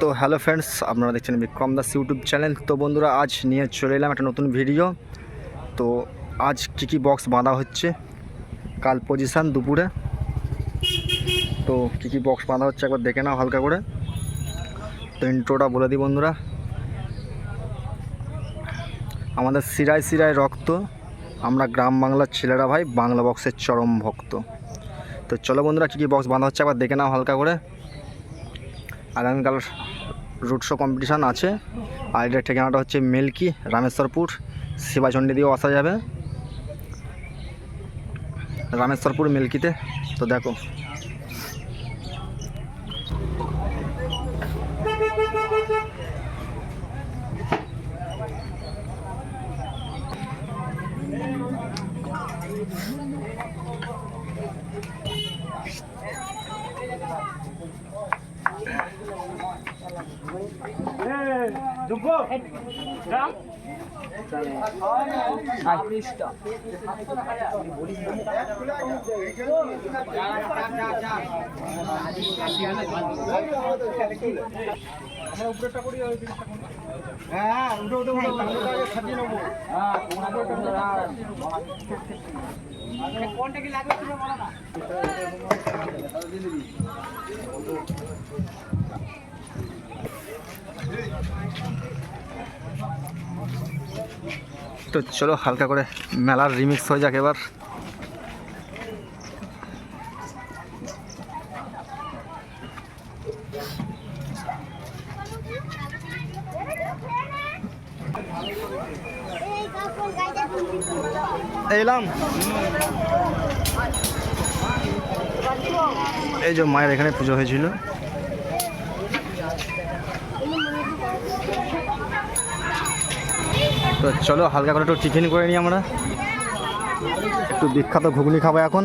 তো hello friends, আপনারা দেখছেন বিক্রম দাস ইউটিউব চ্যানেল। তো বন্ধুরা, আজ নিয়ে চলে এলাম একটা নতুন ভিডিও। তো আজ কী কী বক্স বাঁধা হচ্ছে? কাল পজিশান দুপুরে। তো কী কী বক্স বাঁধা হচ্ছে একবার দেখে নাও হালকা করে। তো ইন্ট্রোটা বলে দিই বন্ধুরা। আমাদের সিরায় সিরায় রক্ত, আমরা গ্রাম বাংলার ছেলেরা ভাই বাংলা বক্সের চরম ভক্ত। তো চলো বন্ধুরা, কী কী বক্স বাঁধা হচ্ছে একবার দেখে নাও হালকা করে। আগামীকাল রুট শো কম্পিটিশান আছে। আর এটার ঠিকানাটা হচ্ছে মেলকি, রামেশ্বরপুর শিবাচণ্ডী দিয়েও আসা যাবে। রামেশ্বরপুর মেলকিতে। তো দেখো। হ্যাঁ উঠে উঠে সাজিয়ে নেব কোনটা কি লাগবে তুমি বলো না তো চলো, হালকা করে মেলার রিমিক্স হয়ে যাক এবার। এলাম। এই যে মায়ের এখানে পুজো হয়েছিল। তো চলো হালকা করে একটু টিফিন করে নিই আমরা। একটু বিখ্যাত ঘুগনি খাব এখন।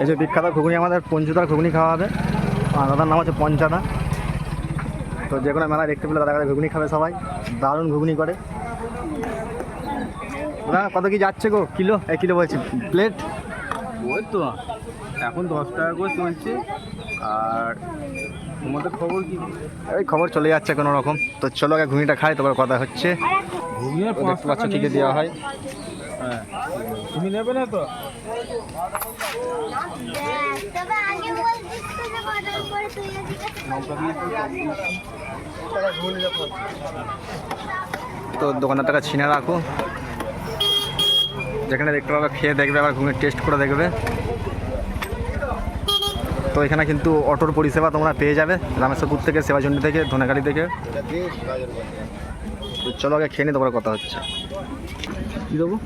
এই যে বিখ্যাত ঘুগনি, আমাদের পঞ্চুদার ঘুগনি খাওয়া হবে। আর দাদার নাম হচ্ছে পঞ্চাদা। তো যে কোনো মেলায় দেখতে পেলে দাদা কাছে ঘুগনি খাবে সবাই। দারুণ ঘুগনি করে। কত কি যাচ্ছে গো? কিলো? এক কিলো বলছি। প্লেট? ওই তো এখন দশ টাকা করে চলছে। আর তোমাদের খবর কি? ওই খবর চলে যাচ্ছে কোনো রকম। তো চলো আগে ঘুগনিটা খাই তারপর কথা হচ্ছে। দেখতে পাচ্ছ ঠিকই দেওয়া হয়। হ্যাঁ তুমি নেবে না তো? তো দোকানের টাকা ছিনে রাখো। যেখানে দেখতে পাবে খেয়ে দেখবে আবার ঘুমিয়ে টেস্ট করে দেখবে। তো এখানে কিন্তু অটোর পরিষেবা তোমরা পেয়ে যাবে রামেশ্বরপুর থেকে সেবাচন্ডী থেকে ধনেখালি থেকে। চলো আগে খেয়ে নিই তারপরে কথা হচ্ছে। কী দেবো?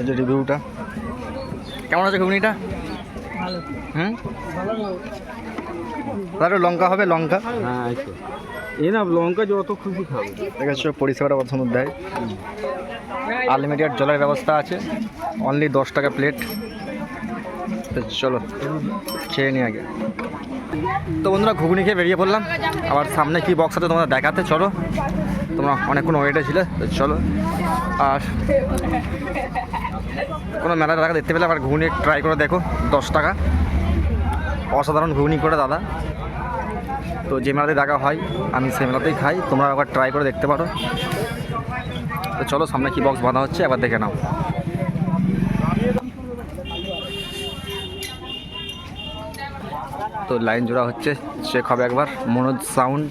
এই যে রিভিউটা কেমন আছে ঘুগনিটা? হুম? দাদা লঙ্কা হবে লঙ্কা। হ্যাঁ এ না লঙ্কা যত খুশি খাব দেখেছ পরিষেবাটা সুন্দর দেয় আনলিমিটেড জলের ব্যবস্থা আছে। অনলি দশ টাকা প্লেট চলো, খেয়ে নিই আগে। তো বন্ধুরা, ঘুগনি খেয়ে বেরিয়ে পড়লাম। আবার সামনে কি বক্স আছে তোমরা দেখাতে, চলো। তোমরা অনেকক্ষণ ওয়েটে ছিলে চলো। আর কোনো মেলা টাকা দেখতে পেলে, আবার ঘুগনি ট্রাই করে দেখো, দশ টাকা। অসাধারণ ঘুগনি করে, দাদা। তো যে মেলাতে দেখা হয়, আমি সেই মেলাতেই খাই। তোমরা একবার ট্রাই করে দেখতে পারো। তো চলো, সামনে কি বক্স বাঁধা হচ্ছে, একবার দেখে নাও। তো লাইন জোড়া হচ্ছে চেক হবে একবার। মনোজ সাউন্ড